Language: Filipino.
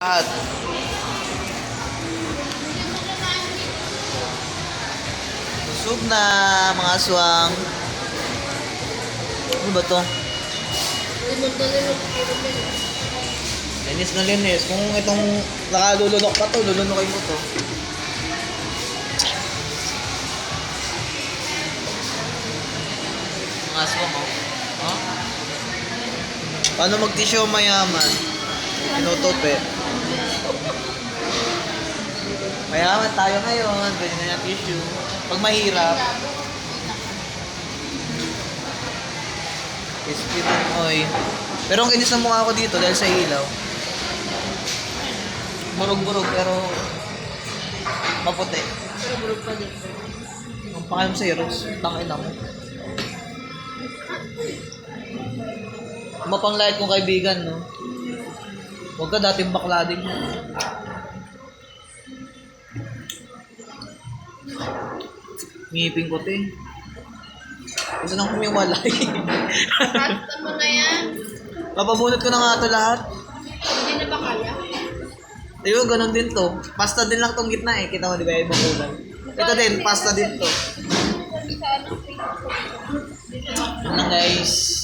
At Busog na mga aswang. Ano ba to? Linis na linis. Kung itong nakalulunok pa to, lulunokin ko to. Mga aswang oh. Huh? Paano mag-tissue mayaman? Tinutupi. Mayaman tayo ngayon. Pwede na yung tissue. Pag mahirap, ng oy. Pero ang inis ng mukha ko dito dahil sa ilaw. Burog-burog pero maputi. Ang pakayam sa Eros, tangin mo. Mapanglait kong kaibigan, no? Huwag ka dating bakla din. Ngipin ko, te. Gusto nang kumiwalay. Pasta mo na yan. Papabunot ko na nga ito lahat. Hindi na ba kaya? Ayun, ganun din to. Pasta din lang tong gitna eh. Kita mo, di ba? Ibang kulay. Ito din, pasta din to. Ano? Guys.